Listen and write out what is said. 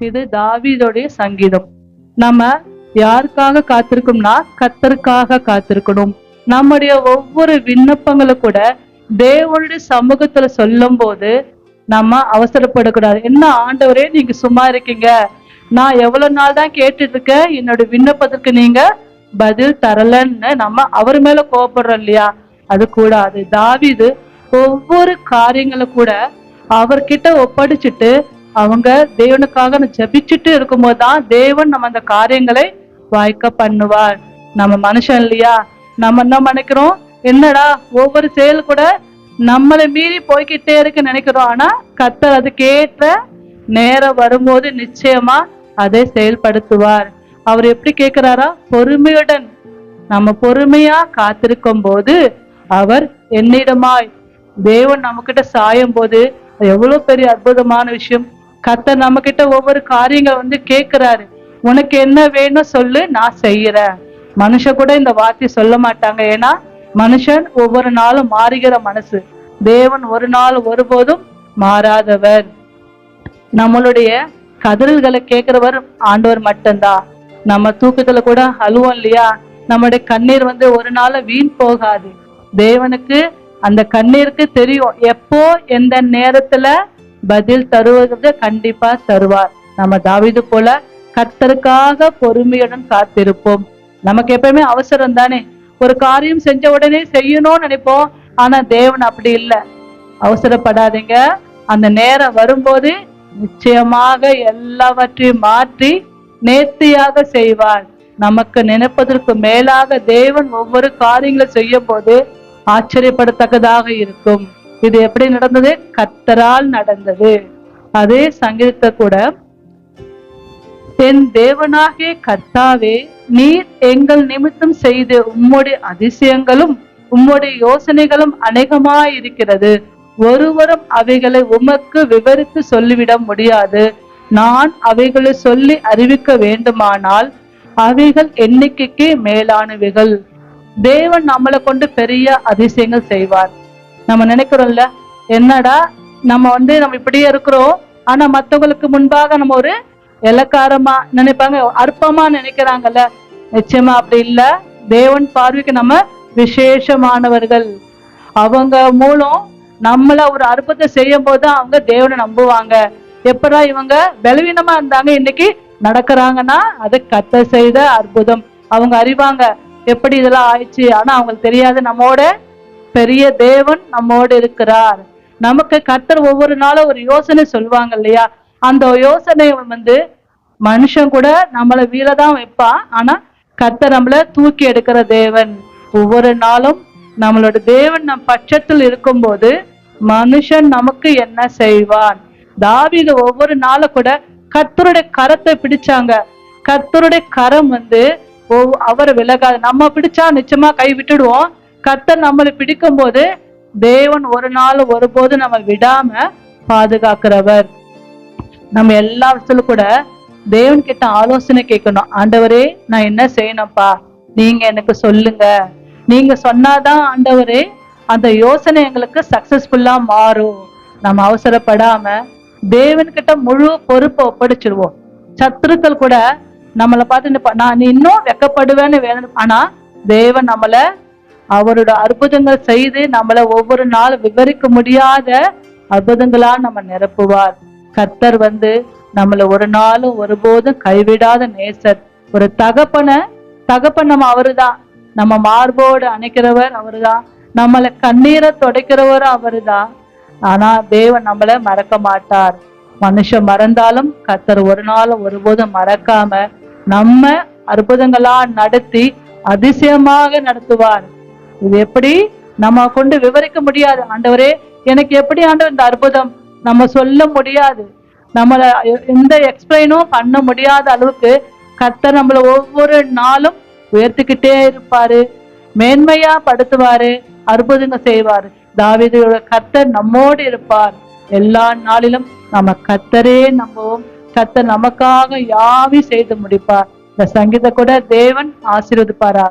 இது தாவீதோடைய சங்கீதம். நம்ம யாருக்காக காத்திருக்கோம்னா கத்தருக்காக காத்திருக்கணும். நம்முடைய ஒவ்வொரு விண்ணப்பங்களை கூட தேவனுடைய சமூகத்துல சொல்லும் போது நம்ம அவசரப்படக்கூடாது. என்ன ஆண்டவரே நீங்க சும்மா இருக்கீங்க. நான் எவ்வளவு நாள் தான் கேட்டுட்டு இருக்கேன் என்னோட விண்ணப்பத்திற்கு நீங்க பதில் தரலன்னு நம்ம அவர் மேல கோவப்படுறோம் இல்லையா? அது கூடாது. தாவிது ஒவ்வொரு காரியங்களை கூட அவர்கிட்ட ஒப்படைச்சிட்டு அவங்க தேவனுக்காக ஜெபிச்சுட்டு இருக்கும்போது தான் தேவன் நம்ம அந்த காரியங்களை வாய்க்க பண்ணுவார். நம்ம மனுஷன் இல்லையா? நம்ம என்ன நினைக்கிறோம்? என்னடா ஒவ்வொரு செயல் கூட நம்மளை மீறி போய்கிட்டே இருக்கு நினைக்கிறோம். ஆனா கத்தர் அதுக்கேற்ற நேரம் வரும்போது நிச்சயமா அதை செயல்படுத்துவார். அவர் எப்படி கேட்கிறாரா? பொறுமையுடன். நம்ம பொறுமையா காத்திருக்கும் போது அவர் என்னிடமாய். தேவன் நம்ம கிட்ட சாயும் போது எவ்வளவு பெரிய அற்புதமான விஷயம். கத்த நம்ம கிட்ட ஒவ்வொரு காரியங்கள் வந்து கேட்கிறாரு உனக்கு என்ன வேணும் சொல்லு நான் செய்யறேன். மனுஷன் கூட இந்த வார்த்தை சொல்ல மாட்டாங்க. ஏன்னா மனுஷன் ஒவ்வொரு நாளும் மாறுகிற மனசு. தேவன் ஒரு நாள் ஒருபோதும் மாறாதவர். நம்மளுடைய கதறல்களை கேட்கிறவர் ஆண்டவர் மட்டும்தான். நம்ம தூக்கத்துல கூட அழுவோம் இல்லையா? நம்முடைய கண்ணீர் வந்து ஒரு நாள் வீண் போகாது. தேவனுக்கு அந்த கண்ணீருக்கு தெரியும். எப்போ எந்த நேரத்துல பதில் தருவது கண்டிப்பா தருவார். நம்ம தாவிது போல கர்த்தருக்காக பொறுமையுடன் காத்திருப்போம். நமக்கு எப்பவுமே அவசரம் தானே? ஒரு காரியம் செஞ்ச உடனே செய்யணும்னு நினைப்போம். ஆனா தேவன் அப்படி இல்லை. அவசரப்படாதீங்க. அந்த நேரம் வரும்போது நிச்சயமாக எல்லாவற்றையும் மாற்றி நேர்த்தியாக செய்வார். நமக்கு நினைப்பதற்கு மேலாக தேவன் ஒவ்வொரு காரியங்களை செய்யும் போது ஆச்சரியப்படத்தக்கதாக இருக்கும். இது எப்படி நடந்தது? கத்தரால் நடந்தது. அதே சங்கீதத்தை கூட என் தேவனாகிய கர்த்தாவே நீர் எங்கள் நிமித்தம் செய்த உம்முடைய அதிசயங்களும் உம்முடைய யோசனைகளும் அநேகமாயிருக்கிறது. ஒருவரும் அவைகளை உமக்கு விவரித்து சொல்லிவிட முடியாது. நான் அவைகளை சொல்லி அறிவிக்க வேண்டுமானால் அவைகள் எண்ணிக்கைக்கு மேலானவைகள். தேவன் நம்மளை கொண்டு பெரிய அதிசயங்கள் செய்வார். நம்ம நினைக்கிறோம்ல என்னடா நம்ம வந்து நம்ம இப்படியே இருக்கிறோம் ஆனா மத்தவங்களுக்கு முன்பாக நம்ம ஒரு இலக்காரமா நினைப்பாங்க அற்பமா நினைக்கிறாங்கல்ல. நிச்சயமா அப்படி இல்ல. தேவன் பார்வைக்கு நம்ம விசேஷமானவர்கள். அவங்க மூலம் நம்மள ஒரு அற்புதத்தை செய்யும் போது அவங்க தேவனை நம்புவாங்க. எப்படா இவங்க பலவீனமா இருந்தாங்க இன்னைக்கு நடக்கிறாங்கன்னா அது கத்த செய்த அற்புதம். அவங்க அறிவாங்க எப்படி இதெல்லாம் ஆயிடுச்சு ஆனா அவங்களுக்கு தெரியாது நம்மோட பெரிய தேவன் நம்மோடு இருக்கிறார். நமக்கு கர்த்தர் ஒவ்வொரு நாளும் ஒரு யோசனை சொல்லுவாங்க இல்லையா? அந்த யோசனை வந்து மனுஷன் கூட நம்மளை வீழதான் வைப்பான் ஆனா கர்த்தர் நம்மள தூக்கி எடுக்கிற தேவன். ஒவ்வொரு நாளும் நம்மளோட தேவன் நம் பட்சத்தில் இருக்கும்போது மனுஷன் நமக்கு என்ன செய்வான்? தாவீது ஒவ்வொரு நாளும் கூட கர்த்தருடைய கரத்தை பிடிச்சாங்க. கர்த்தருடைய கரம் வந்து அவரை விலகாது. நம்ம பிடிச்சா நிச்சயமா கை விட்டுடுவோம். கத்தர் நம்மளை பிடிக்கும் போது தேவன் ஒரு நாள் ஒருபோது நம்ம விடாம பாதுகாக்கிறவர். நம்ம எல்லா விஷயத்திலும் கூட தேவன் கிட்ட ஆலோசனை கேட்கணும். ஆண்டவரே நான் என்ன செய்யணும்ப்பா? நீங்க எனக்கு சொல்லுங்க. நீங்க சொன்னாதான் ஆண்டவரே அந்த யோசனை எங்களுக்கு சக்சஸ்ஃபுல்லா மாறும். நம்ம அவசரப்படாம தேவன்கிட்ட முழு பொறுப்பை ஒப்படைச்சிருவோம். சத்துருக்கள் கூட நம்மளை பார்த்து நான் இன்னும் வெக்கப்படுவேன்னு வேணும் ஆனா தேவன் நம்மளை அவரோட அற்புதங்கள் செய்து நம்மள ஒவ்வொரு நாள் விவரிக்க முடியாத அற்புதங்களா நம்ம நிரப்புவார். கர்த்தர் வந்து நம்மளை ஒரு நாளும் ஒருபோதும் கைவிடாத நேசர். ஒரு தகப்பனை தகப்பன் நம்ம அவருதான். நம்ம மார்போடு அணைக்கிறவர் அவருதான். நம்மளை கண்ணீரை துடைக்கிறவர் அவருதான். ஆனா தேவன் நம்மளை மறக்க மாட்டார். மனுஷன் மறந்தாலும் கர்த்தர் ஒரு நாளும் ஒருபோதும் மறக்காம நம்ம அற்புதங்களா நடத்தி அதிசயமாக நடத்துவார். இது எப்படி நம்ம கொண்டு விவரிக்க முடியாது ஆண்டவரே? எனக்கு எப்படி ஆண்டவர் இந்த அற்புதம் நம்ம சொல்ல முடியாது? நம்மள எந்த எக்ஸ்பிளைனும் பண்ண முடியாத அளவுக்கு கர்த்தர் நம்மள ஒவ்வொரு நாளும் உயர்த்திக்கிட்டே இருப்பாரு. மேன்மையா படுத்துவாரு அற்புதங்க செய்வாரு. தாவிதையோட கர்த்தர் நம்மோடு இருப்பார். எல்லா நாளிலும் நம்ம கர்த்தரே நம்புவோம். கத்தர் நமக்காக யாவி செய்து முடிப்பார். இந்த சங்கீத கூட தேவன் ஆசீர்வதிப்பாரா?